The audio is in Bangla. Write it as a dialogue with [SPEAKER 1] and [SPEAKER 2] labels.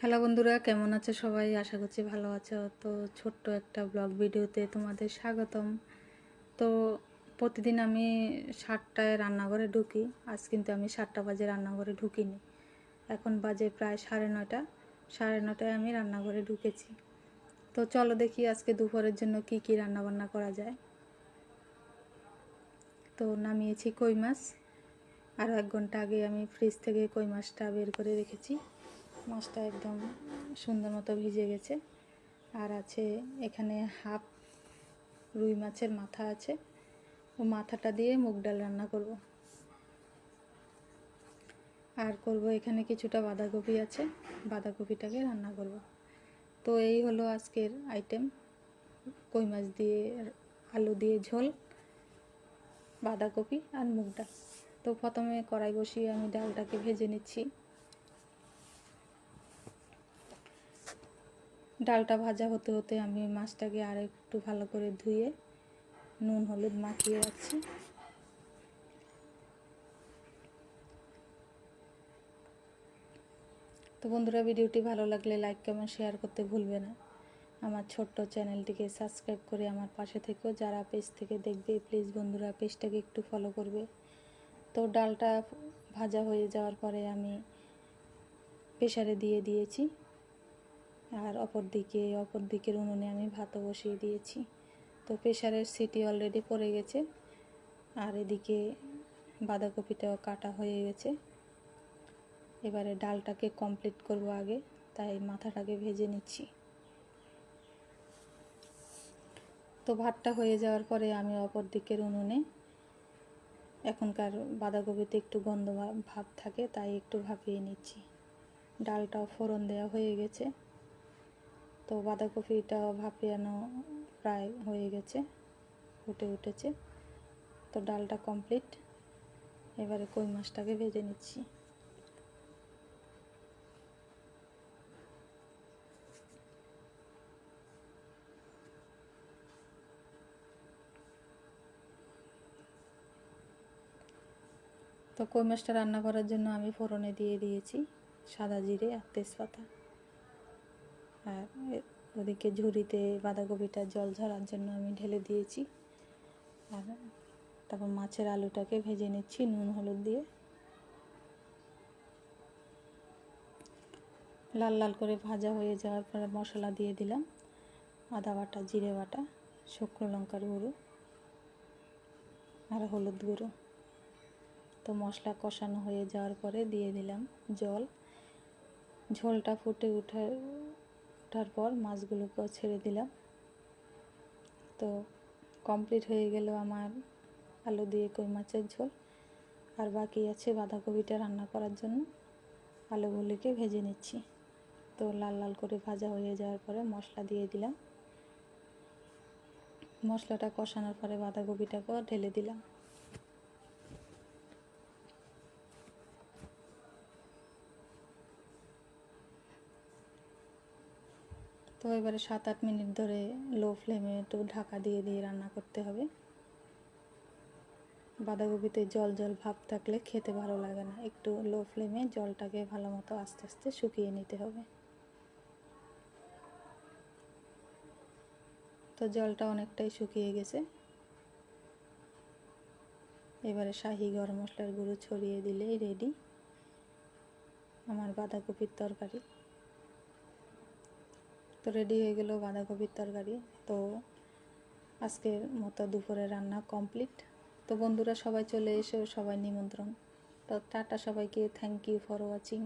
[SPEAKER 1] হ্যালো বন্ধুরা, কেমন আছো সবাই? আশা করছি ভালো আছো। তো ছোট্ট একটা ব্লগ ভিডিওতে তোমাদের স্বাগতম। তো প্রতিদিন আমি সাতটায় রান্নাঘরে ঢুকি। আজ কিন্তু আমি সাতটা বাজে রান্নাঘরে ঢুকিনি। এখন বাজে প্রায় সাড়ে নয়টা। সাড়ে নটায় আমি রান্নাঘরে ঢুকেছি। তো চলো দেখি আজকে দুপুরের জন্য কি কি রান্না বান্না করা যায়। তো নামিয়েছি কই মাছ। আরও এক ঘণ্টা আগে আমি ফ্রিজ থেকে কই মাছটা বের করে রেখেছি। মাছটা একদম সুন্দর মতো ভিজে গেছে। আর আছে এখানে হাফ রুই মাছের মাথা আছে। ও মাথাটা দিয়ে মুগ ডাল রান্না করব। আর করব এখানে কিছুটা বাঁধাকপি আছে। বাঁধাকপিটাকে রান্না করব। তো এই হলো আজকের আইটেম কই মাছ দিয়ে, আলু দিয়ে ঝোল, বাঁধাকপি আর মুগ ডাল। তো প্রথমে কড়াই বসিয়ে আমি ডালটাকে ভেজে নিচ্ছি। ডালটা ভাজা হতে হতে আমি মাছটাকে আর একটু ভালো করে ধুয়ে নুন, হলুদ মাখিয়ে রাখছি। তো বন্ধুরা, ভিডিওটি ভালো লাগলে লাইক, কমেন্ট, শেয়ার করতে ভুলবে না। আমার ছোট্ট চ্যানেলটিকে সাবস্ক্রাইব করে আমার পাশে থেকেও যারা পেজ থেকে দেখবে, প্লিজ বন্ধুরা, পেজটাকে একটু ফলো করবে। তো ডালটা ভাজা হয়ে যাওয়ার পরে আমি প্রেশারে দিয়ে দিয়েছি। আর অপর দিকে, অপর দিকের উনুনে আমি ভাতও বসিয়ে দিয়েছি। তো প্রেশারের সিটি অলরেডি পড়ে গেছে। আর এদিকে বাঁধাকপিটাও কাটা হয়ে গেছে। এবারে ডালটাকে কমপ্লিট করব আগে, তাই মাথাটাকে ভেজে নিচ্ছি। তো ভাতটা হয়ে যাওয়ার পরে আমি অপর দিকের উনুনে, এখনকার বাঁধাকপিতে একটু গন্ধ ভাব থাকে, তাই একটু ভাপিয়ে নিচ্ছি। ডালটাও ফোড়ন দেওয়া হয়ে গেছে। তো বাঁধাকপিটা ভাপিয়ানো প্রায় হয়ে গেছে, ফুটে উঠেছে। তো ডালটা কমপ্লিট এবারে কই মাছটাকে ভেজে নিচ্ছি। তো কই মাছটা রান্না করার জন্য আমি ফোড়নে দিয়ে দিয়েছি, সাদা জিরে আর তেজপাতা। আর ওদিকে ঝুড়িতে বাঁধাকপিটা জল ঝরার জন্য আমি ঢেলে দিয়েছি। আর তারপর মাছের আলুটাকে ভেজে নিচ্ছি নুন, হলুদ দিয়ে। লাল লাল করে ভাজা হয়ে যাওয়ার পরে মশলা দিয়ে দিলাম। আদা বাটা, জিরে বাটা, শুকনো লঙ্কার গুঁড়ো আর হলুদ গুঁড়ো। তো মশলা কষানো হয়ে যাওয়ার পরে দিয়ে দিলাম জল। ঝোলটা ফুটে উঠে ওঠার পর মাছগুলোকেও ছেড়ে দিলাম। তো কমপ্লিট হয়ে গেল আমার আলু দিয়ে কই মাছের ঝোল। আর বাকি আছে বাঁধাকপিটা রান্না করার জন্য। আলুগুলিকে ভেজে নিচ্ছি। তো লাল লাল করে ভাজা হয়ে যাওয়ার পরে মশলা দিয়ে দিলাম। মশলাটা কষানোর পরে বাঁধাকপিটাকেও ঢেলে দিলাম। তো এবারে সাত আট মিনিট ধরে লো ফ্লেমে একটু ঢাকা দিয়ে দিয়ে রান্না করতে হবে। বাঁধাকপিতে জল জল ভাব থাকলে খেতে ভালো লাগে না। একটু লো ফ্লেমে জলটাকে ভালো মতো আস্তে আস্তে শুকিয়ে নিতে হবে। তো জলটা অনেকটাই শুকিয়ে গেছে। এবারে শাহি গরম মশলার গুঁড়ো ছড়িয়ে দিলেই রেডি আমার বাঁধাকপির তরকারি। তো রেডি হয়ে গেল বাঁধাকপির তরকারি। তো আজকের মতো দুপুরে রান্না কমপ্লিট তো বন্ধুরা সবাই চলে এসে, সবাই নিমন্ত্রণ। তো টাটা সবাইকে থ্যাংক ইউ ফর ওয়াচিং